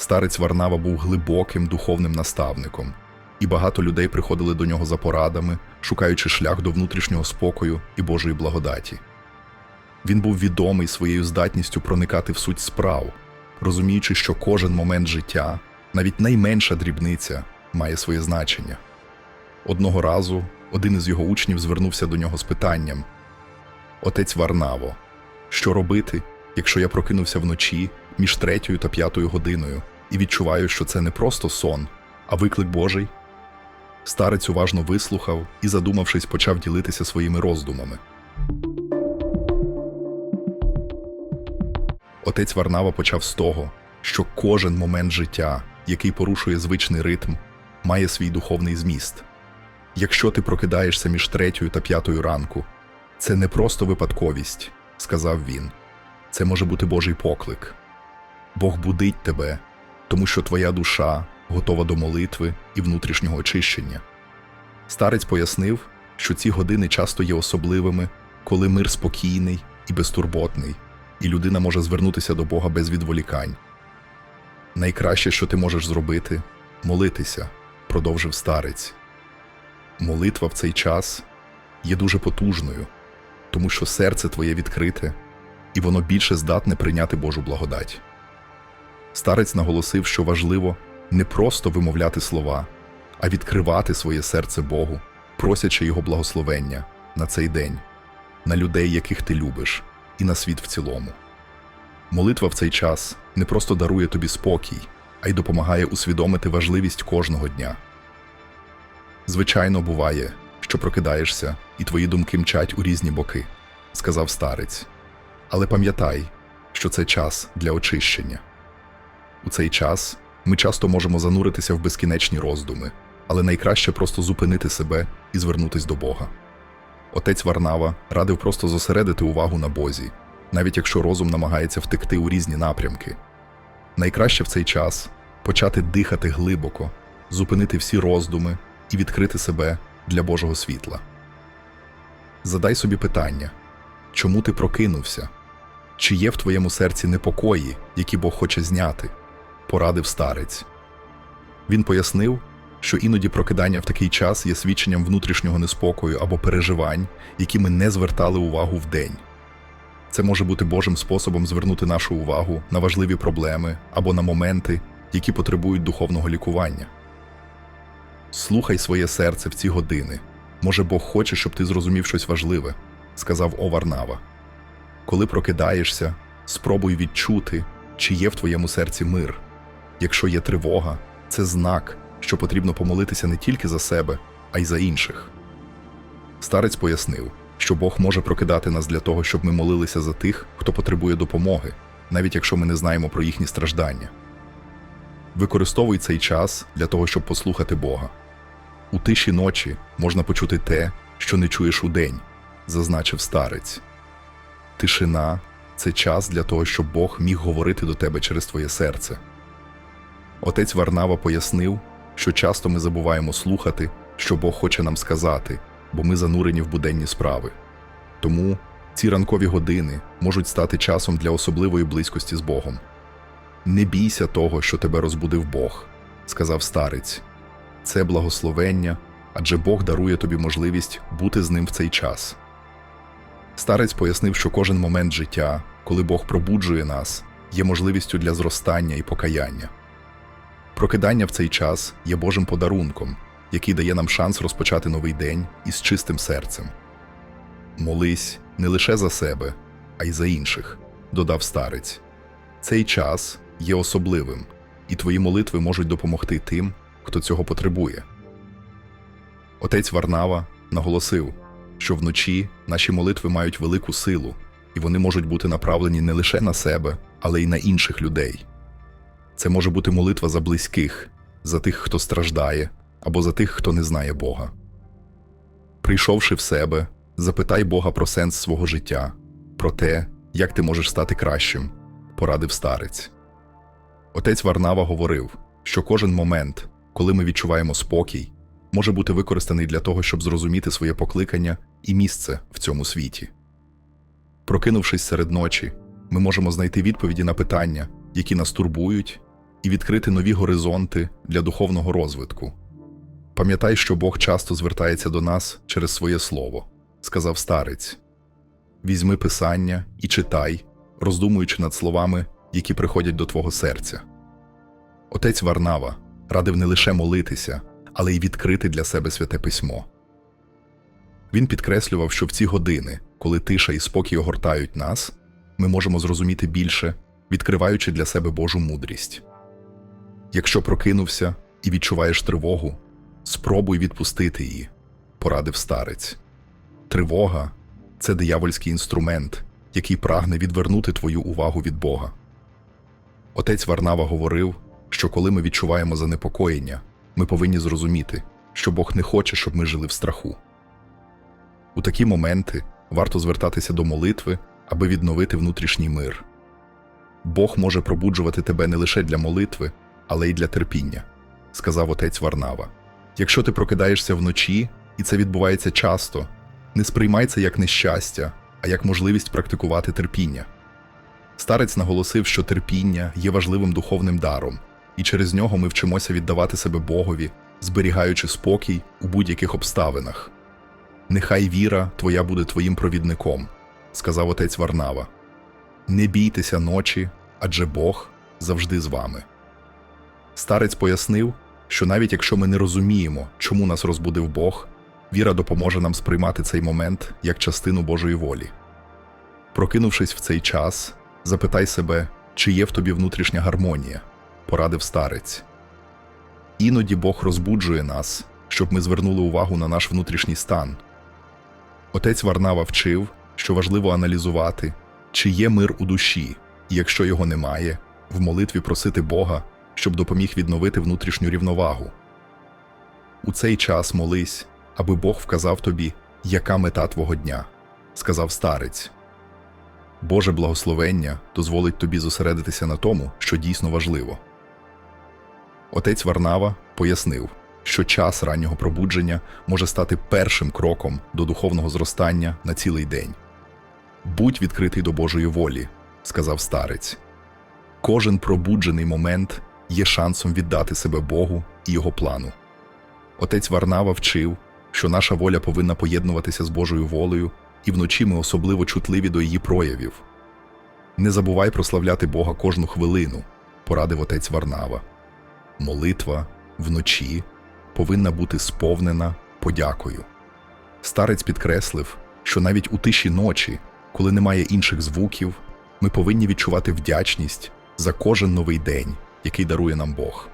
Старець Варнава був глибоким духовним наставником, і багато людей приходили до нього за порадами, шукаючи шлях до внутрішнього спокою і Божої благодаті. Він був відомий своєю здатністю проникати в суть справ, розуміючи, що кожен момент життя, навіть найменша дрібниця, має своє значення. Одного разу один із його учнів звернувся до нього з питанням: Отець Варнаво, що робити, якщо я прокинувся вночі між третьою та п'ятою годиною і відчуваю, що це не просто сон, а виклик Божий? Старець уважно вислухав і, задумавшись, почав ділитися своїми роздумами. Отець Варнава почав з того, що кожен момент життя, який порушує звичний ритм, має свій духовний зміст. Якщо ти прокидаєшся між третьою та п'ятою ранку, це не просто випадковість, сказав він. Це може бути Божий поклик. Бог будить тебе, тому що твоя душа готова до молитви і внутрішнього очищення. Старець пояснив, що ці години часто є особливими, коли мир спокійний і безтурботний, і людина може звернутися до Бога без відволікань. Найкраще, що ти можеш зробити молитися, продовжив старець. Молитва в цей час є дуже потужною, тому що серце твоє відкрите, і воно більше здатне прийняти Божу благодать. Старець наголосив, що важливо не просто вимовляти слова, а відкривати своє серце Богу, просячи Його благословення на цей день, на людей, яких ти любиш, і на світ в цілому. Молитва в цей час не просто дарує тобі спокій, а й допомагає усвідомити важливість кожного дня. Звичайно, буває, що прокидаєшся, і твої думки мчать у різні боки, сказав старець. Але пам'ятай, що це час для очищення. У цей час ми часто можемо зануритися в безкінечні роздуми, але найкраще просто зупинити себе і звернутись до Бога. Отець Варнава радив просто зосередити увагу на Бозі, навіть якщо розум намагається втекти у різні напрямки. Найкраще в цей час почати дихати глибоко, зупинити всі роздуми і відкрити себе для Божого світла. Задай собі питання, чому ти прокинувся? Чи є в твоєму серці непокої, які Бог хоче зняти? Порадив старець. Він пояснив, що іноді прокидання в такий час є свідченням внутрішнього неспокою або переживань, які ми не звертали увагу вдень. Це може бути Божим способом звернути нашу увагу на важливі проблеми або на моменти, які потребують духовного лікування. Слухай своє серце в ці години. Може, Бог хоче, щоб ти зрозумів щось важливе, сказав Оварнава. Коли прокидаєшся, спробуй відчути, чи є в твоєму серці мир. Якщо є тривога, це знак, що потрібно помолитися не тільки за себе, а й за інших. Старець пояснив, що Бог може прокидати нас для того, щоб ми молилися за тих, хто потребує допомоги, навіть якщо ми не знаємо про їхні страждання. Використовуй цей час для того, щоб послухати Бога. У тиші ночі можна почути те, що не чуєш удень, зазначив старець. Тишина це час для того, щоб Бог міг говорити до тебе через твоє серце. Отець Варнава пояснив, що часто ми забуваємо слухати, що Бог хоче нам сказати, бо ми занурені в буденні справи. Тому ці ранкові години можуть стати часом для особливої близькості з Богом. Не бійся того, що тебе розбудив Бог, сказав старець. Це благословення, адже Бог дарує тобі можливість бути з ним в цей час. Старець пояснив, що кожен момент життя, коли Бог пробуджує нас, є можливістю для зростання і покаяння. Прокидання в цей час є Божим подарунком, який дає нам шанс розпочати новий день із чистим серцем. Молись не лише за себе, а й за інших, додав старець. Цей час є особливим, і твої молитви можуть допомогти тим, хто цього потребує. Отець Варнава наголосив, що вночі наші молитви мають велику силу, і вони можуть бути направлені не лише на себе, але й на інших людей. Це може бути молитва за близьких, за тих, хто страждає, або за тих, хто не знає Бога. Прийшовши в себе, запитай Бога про сенс свого життя, про те, як ти можеш стати кращим, порадив старець. Отець Варнава говорив, що кожен момент, коли ми відчуваємо спокій, може бути використаний для того, щоб зрозуміти своє покликання і місце в цьому світі. Прокинувшись серед ночі, ми можемо знайти відповіді на питання, які нас турбують, і відкрити нові горизонти для духовного розвитку. Пам'ятай, що Бог часто звертається до нас через своє слово, сказав старець. Візьми писання і читай, роздумуючи над словами, які приходять до твого серця. Отець Варнава радив не лише молитися, але й відкрити для себе святе письмо. Він підкреслював, що в ці години, коли тиша і спокій огортають нас, ми можемо зрозуміти більше, відкриваючи для себе Божу мудрість. Якщо прокинувся і відчуваєш тривогу, спробуй відпустити її, порадив старець. Тривога це диявольський інструмент, який прагне відвернути твою увагу від Бога. Отець Варнава говорив, що коли ми відчуваємо занепокоєння, ми повинні зрозуміти, що Бог не хоче, щоб ми жили в страху. У такі моменти варто звертатися до молитви, аби відновити внутрішній мир. Бог може пробуджувати тебе не лише для молитви, але й для терпіння, сказав отець Варнава. Якщо ти прокидаєшся вночі, і це відбувається часто, не сприймай це як нещастя, а як можливість практикувати терпіння. Старець наголосив, що терпіння є важливим духовним даром, і через нього ми вчимося віддавати себе Богові, зберігаючи спокій у будь-яких обставинах. Нехай віра твоя буде твоїм провідником, сказав отець Варнава. Не бійтеся ночі, адже Бог завжди з вами. Старець пояснив, що навіть якщо ми не розуміємо, чому нас розбудив Бог, віра допоможе нам сприймати цей момент як частину Божої волі. Прокинувшись в цей час, запитай себе, чи є в тобі внутрішня гармонія, порадив старець. Іноді Бог розбуджує нас, щоб ми звернули увагу на наш внутрішній стан. Отець Варнава вчив, що важливо аналізувати, чи є мир у душі, і якщо його немає, в молитві просити Бога, щоб допоміг відновити внутрішню рівновагу. У цей час молись, аби Бог вказав тобі, яка мета твого дня, сказав старець. Боже благословення дозволить тобі зосередитися на тому, що дійсно важливо. Отець Варнава пояснив, що час раннього пробудження може стати першим кроком до духовного зростання на цілий день. Будь відкритий до Божої волі, сказав старець. Кожен пробуджений момент є шансом віддати себе Богу і його плану. Отець Варнава вчив, що наша воля повинна поєднуватися з Божою волею, і вночі ми особливо чутливі до її проявів. Не забувай прославляти Бога кожну хвилину, порадив отець Варнава. Молитва вночі повинна бути сповнена подякою. Старець підкреслив, що навіть у тиші ночі, коли немає інших звуків, ми повинні відчувати вдячність за кожен новий день, який дарує нам Бог.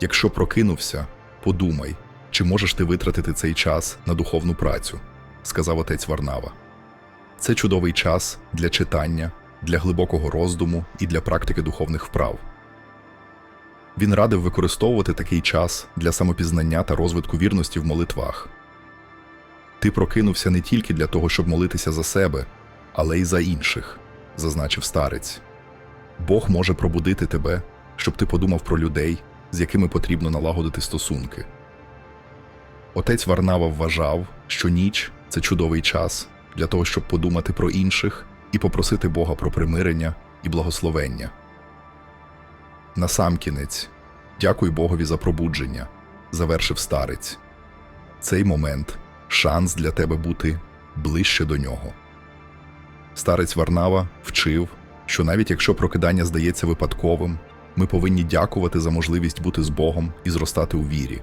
Якщо прокинувся, подумай, чи можеш ти витратити цей час на духовну працю, сказав отець Варнава. Це чудовий час для читання, для глибокого роздуму і для практики духовних вправ. Він радив використовувати такий час для самопізнання та розвитку вірності в молитвах. Ти прокинувся не тільки для того, щоб молитися за себе, але й за інших, зазначив старець. Бог може пробудити тебе, щоб ти подумав про людей, з якими потрібно налагодити стосунки. Отець Варнава вважав, що ніч це чудовий час для того, щоб подумати про інших і попросити Бога про примирення і благословення. Насамкінець, дякуй Богові за пробудження, завершив старець. Цей момент шанс для тебе бути ближче до нього. Старець Варнава вчив, що навіть якщо прокидання здається випадковим, ми повинні дякувати за можливість бути з Богом і зростати у вірі.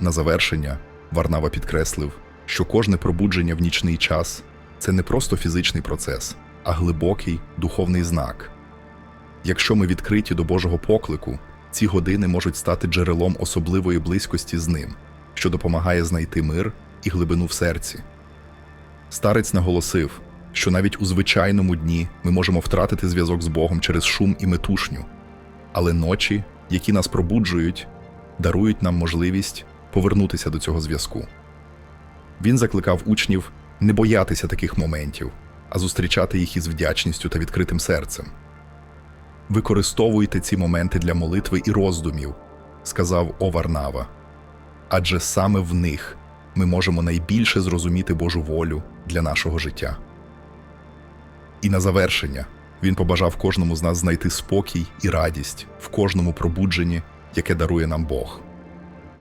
На завершення Варнава підкреслив, що кожне пробудження в нічний час це не просто фізичний процес, а глибокий духовний знак. Якщо ми відкриті до Божого поклику, ці години можуть стати джерелом особливої близькості з ним, що допомагає знайти мир і глибину в серці. Старець наголосив, що навіть у звичайному дні ми можемо втратити зв'язок з Богом через шум і метушню, але ночі, які нас пробуджують, дарують нам можливість повернутися до цього зв'язку. Він закликав учнів не боятися таких моментів, а зустрічати їх із вдячністю та відкритим серцем. Використовуйте ці моменти для молитви і роздумів, сказав Оварнава, адже саме в них ми можемо найбільше зрозуміти Божу волю для нашого життя. І на завершення Він побажав кожному з нас знайти спокій і радість в кожному пробудженні, яке дарує нам Бог.